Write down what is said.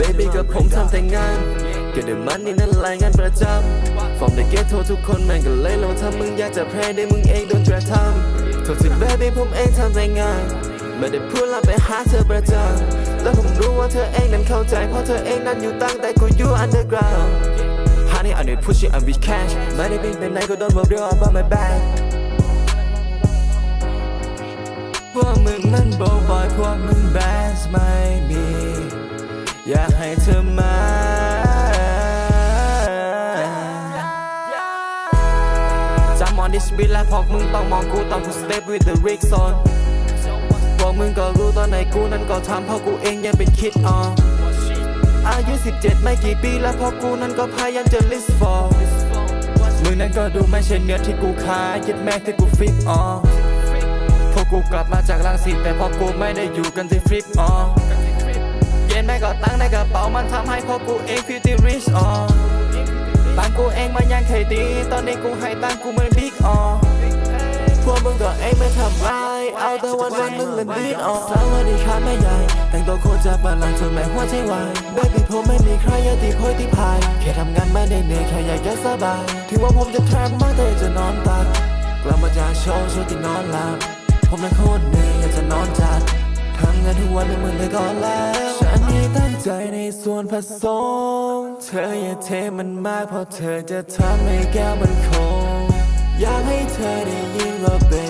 baby กับผมทำแต่งานก็ได้มันนี่นั่นแหละงานประจำ from the ghetto ทุกคนแม่งก็เลยลงถ้ามึงอยากจะแพ้ได้มึงเองโดนกระทำโทษที baby ผมเองทำแต่งานไม่ได้พูดล้วไปหาเธอประจำแล้วผมรู้ว่าเธอเองนั้นเข้าใจ เพราะเธอเองนั้นอยู่ตั้งแต่กูอยู่ underground Honey I need push it and with cash ไม่ได้บินไปไหนก็โดนบอกเรื่อง about my bag พวกมึงมันโบว์บอยพวกมึงแบสไม่มี อยากให้เธอมาจำ on this beat และพวกมึงต้องมองกูตอนกู step with the Rick on พวกมึงก็รู้ตอนไหนกูนั้นก็ทำเพราะกูเองยังเป็นคิดอออายุ 17 ไม่กี่ปีแล้วพอกูนั้นก็พยายามจะ list for มึงนั้นก็ดูไม่ใช่เนื้อที่กูขายยึดแม่ที่กูฟิปออพวกกูกลับมาจากลังสิตแต่พอกูไม่ได้อยู่กันที่ฟลิปออ นแม่ก็ตั้งในกระเป๋ามันทำให้พอกูเองฟิลที่ rich ออตังกูเองมันยังเคยดี ตอนนี้กูให้ตังกูเหมือนบิ๊กออพวกมึงก็เองไม่ทำร้ายเอาแต่วันวันมึงเล่นดีดออกสวัสดีครับแม่ใหญ่แต่งตัวโคตรจะบัลลังจนแม่หัวใจวายเบบี้ผมไม่มีใครอยากตีโพยตีพายแค่ทำงานไม่ได้เหนื่อยแค่อยากจะสบายถึงว่าผมจะแทบมากแต่จะนอนตักกลับมาจากโชว์ช่วงที่นอนหลับผมนั้นโคตรเหนื่อยอยากจะนอนจัดทำงานทุกวันไม่เหมือนเลยก่อนแล้ว ใจในส่วนผสม เธออย่าเทมันมากเพราะเธอจะทำให้แก้วมันคง อยากให้เธอได้ยินว่าเป็น